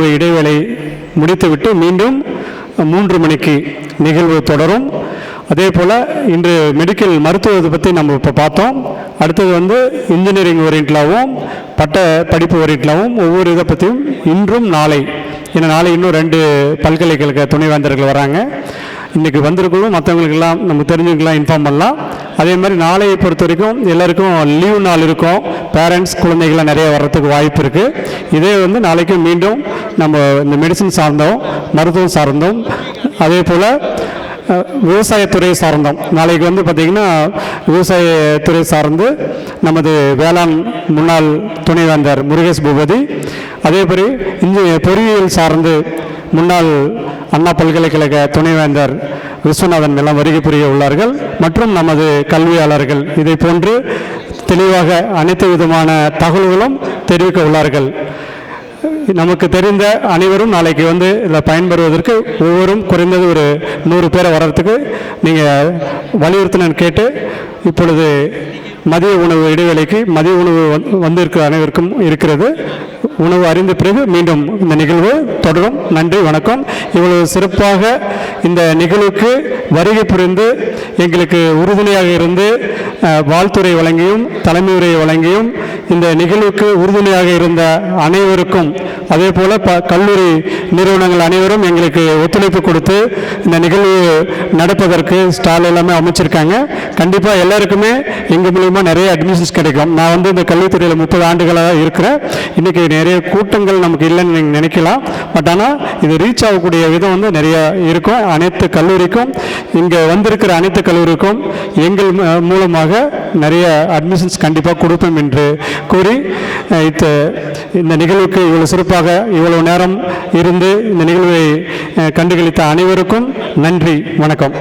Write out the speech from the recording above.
உணவு இடைவேளை முடித்துவிட்டு மீண்டும் மூன்று மணிக்கு நிகழ்வு தொடரும். அதே போல் இன்று மெடிக்கல் மருத்துவத்தை பற்றி நம்ம இப்போ பார்த்தோம். அடுத்தது வந்து இன்ஜினியரிங் ஓரியன்ட்லாகவும் பட்ட படிப்பு ஓரியன்ட்லாகவும் ஒவ்வொரு இதை பற்றியும் இன்றும் நாளை ஏன்னா நாளை இன்னும் ரெண்டு பல்கலைக்கழக துணைவேந்தர்கள் வராங்க. இன்றைக்கி வந்திருக்கணும் மற்றவங்களுக்கெல்லாம் நம்ம தெரிஞ்சவங்களாம் இன்ஃபார்ம் பண்ணலாம். அதே மாதிரி நாளையை பொறுத்த வரைக்கும் எல்லாருக்கும் லீவ் நாள் இருக்கும். பேரண்ட்ஸ் குழந்தைகள்லாம் நிறைய வர்றதுக்கு வாய்ப்பு இருக்குது இதே வந்து நாளைக்கு மீண்டும் நம்ம இந்த மெடிசன் சார்ந்தோம் மருத்துவம் சார்ந்தோம். அதே போல் விவசாயத்துறை சார்ந்தோம். நாளைக்கு வந்து பார்த்திங்கன்னா விவசாயத்துறை சார்ந்து நமது வேளாண் முன்னாள் துணைவேந்தர் முருகேஷ் பூபதி அதேபடி இன்ஜி பொறியியல் சார்ந்து முன்னாள் அண்ணா பல்கலைக்கழக துணைவேந்தர் விஸ்வநாதன் எல்லாம் வருகை புரிய உள்ளார்கள் மற்றும் நமது கல்வியாளர்கள் இதை போன்று தெளிவாக அனைத்து விதமான தகவல்களும் தெரிவிக்க உள்ளார்கள். நமக்கு தெரிந்த அனைவரும் நாளைக்கு வந்து இதில் பயன்பெறுவதற்கு ஒவ்வொரும் குறைந்தது ஒரு நூறு பேரை வர்றதுக்கு நீங்கள் வலியுறுத்தினு கேட்டு இப்பொழுது மதிய உணவு இடைவேளைக்கு மதிய உணவு வந்திருக்கிற வந்திருக்க அனைவருக்கும் இருக்கிறது. உணவு அறிந்த பிறகு மீண்டும் இந்த நிகழ்வு தொடரும். நன்றி வணக்கம். இவ்வளவு சிறப்பாக இந்த நிகழ்வுக்கு வருகை புரிந்து எங்களுக்கு உறுதுணையாக இருந்து வாழ்த்துறை வழங்கியும் தலைமை உரை வழங்கியும் இந்த நிகழ்வுக்கு உறுதுணையாக இருந்த அனைவருக்கும் அதே போல் ப கல்லூரி நிறுவனங்கள் அனைவரும் எங்களுக்கு ஒத்துழைப்பு கொடுத்து இந்த நிகழ்வு நடப்பதற்கு ஸ்டால் எல்லாமே அமைச்சிருக்காங்க. கண்டிப்பாக எல்லாருக்குமே எங்கள் மூலியமாக நிறைய அட்மிஷன்ஸ் கிடைக்கும். நான் வந்து இந்த கல்வித்துறையில் முப்பது ஆண்டுகளாக இருக்கிறேன். இன்றைக்கி நிறைய கூட்டங்கள் நமக்கு இல்லைன்னு நீங்கள் நினைக்கலாம். பட் ஆனால் இது ரீச் ஆகக்கூடிய விதம் வந்து நிறைய இருக்கும். அனைத்து கல்லூரிக்கும் இங்கே வந்திருக்கிற அனைத்து கல்லூரிக்கும் எங்கள் மூலமாக மூலமாக நிறைய அட்மிஷன்ஸ் கண்டிப்பாக கொடுப்போம் என்று கூறி இத்த இந்த நிகழ்வுக்கு இவ்வளவு சிறப்பாக இவ்வளவு நேரம் இருந்து இந்த நிகழ்வை கண்டுகளித்த அனைவருக்கும் நன்றி வணக்கம்.